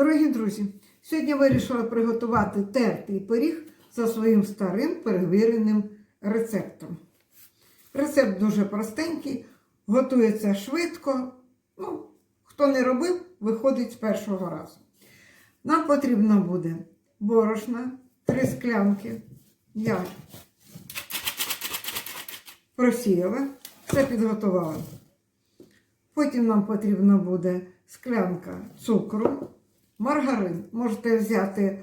Дорогі друзі, сьогодні вирішила приготувати тертий пиріг за своїм старим перевіреним рецептом. Рецепт дуже простенький, готується швидко. Ну, хто не робив, виходить з першого разу. Нам потрібно буде борошна, три склянки. Я просіяла, все підготувала. Потім нам потрібно буде склянка цукру, маргарин. Можете взяти е,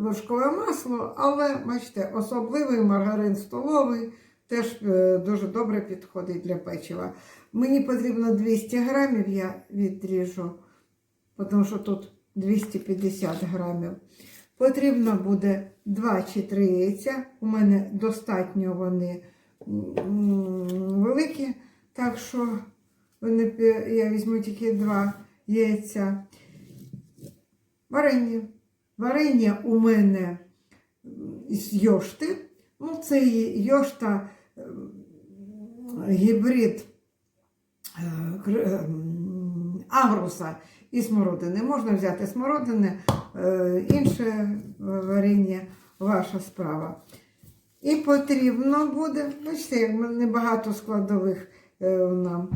вершкове масло, але бачите, особливий маргарин столовий теж е, дуже добре підходить для печива. Мені потрібно 200 грамів, я відріжу, тому що тут 250 грамів. Потрібно буде 2 чи 3 яйця. У мене достатньо вони великі, так що я візьму тільки 2 яйця. Варення. Варення у мене з йошти. Ну, це йошта гібрид е, е, агруса і смородини. Можна взяти смородини, е, інше варення ваша справа. І потрібно буде, бачите, небагато складових нам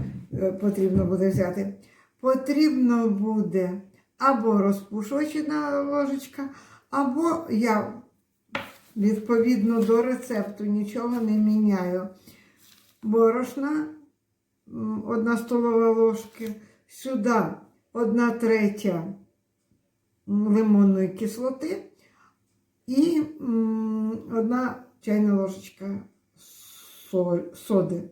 потрібно буде взяти. Потрібно буде або розпушувачена ложечка, або я відповідно до рецепту нічого не міняю. Борошна, одна столова ложка, сюди одна третя лимонної кислоти і одна чайна ложечка соди.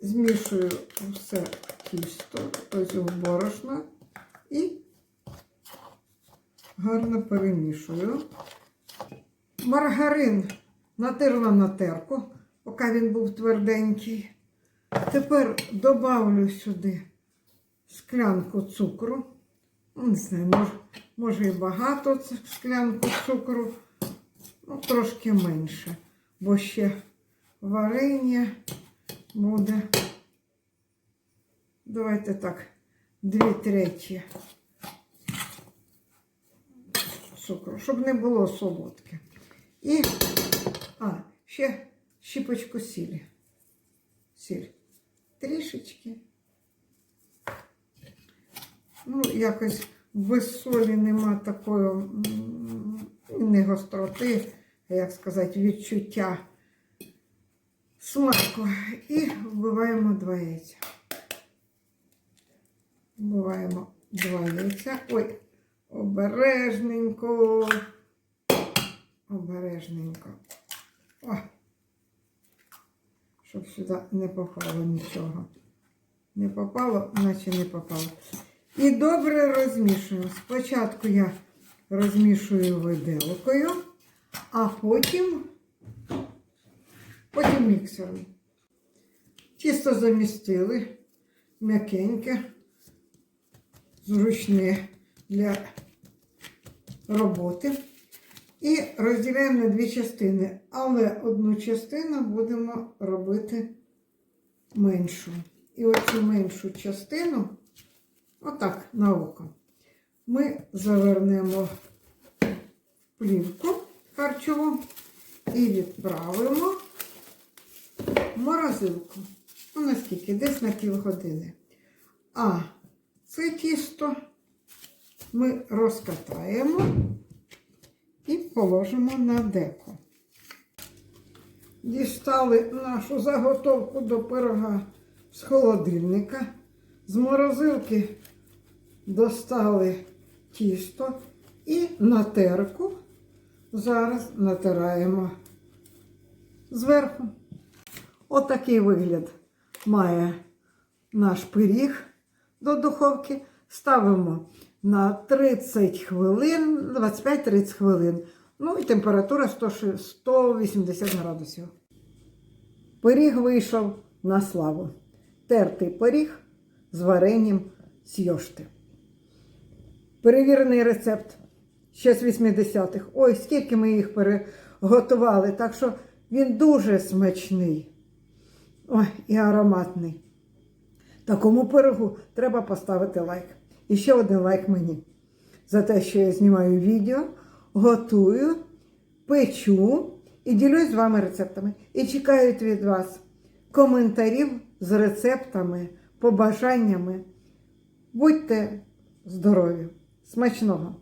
Змішую все тісто, ось і гарно перемішую. Маргарин натерла на терку, поки він був тверденький. Тепер добавлю сюди склянку цукру. Ну, Не знаю, може, може і багато склянку цукру, ну, трошки менше, бо ще варення буде. Давайте так, дві треті цукру, щоб не було солодке. І, а, ще щіпочку сілі. Сіль. Трішечки. Ну, якось без солі нема такої не гостроти, як сказати, відчуття смаку. І вбиваємо два яйця. Вбиваємо два яйця. Ой, обережненько. Обережненько. О. Щоб сюди не попало нічого. Не попало, наче не попало. І добре розмішуємо. Спочатку я розмішую виделкою, а потім, потім міксером. Тісто замістили, м'якеньке, зручне для роботи. І розділяємо на дві частини, але одну частину будемо робити меншу. І оцю меншу частину, отак на око, ми завернемо в плівку харчову і відправимо в морозилку. Ну, наскільки? Десь на півгодини. А це тісто ми розкатаємо і положимо на деко. Дістали нашу заготовку до пирога з холодильника. З морозилки достали тісто і на терку зараз натираємо зверху. Отакий вигляд має наш пиріг до духовки. Ставимо на 30 хвилин, 25-30 хвилин. Ну і температура 100 180 градусів. Пиріг вийшов на славу. Тертий пиріг з варенням з. Перевірений рецепт ще з 80-х. Ой, скільки ми їх переготували. Так що він дуже смачний. Ой, і ароматний. Такому пирогу треба поставити лайк. І ще один лайк мені. за те, що я знімаю відео, готую, печу і ділюсь з вами рецептами. І чекаю від вас коментарів з рецептами, побажаннями. Будьте здорові! Смачного!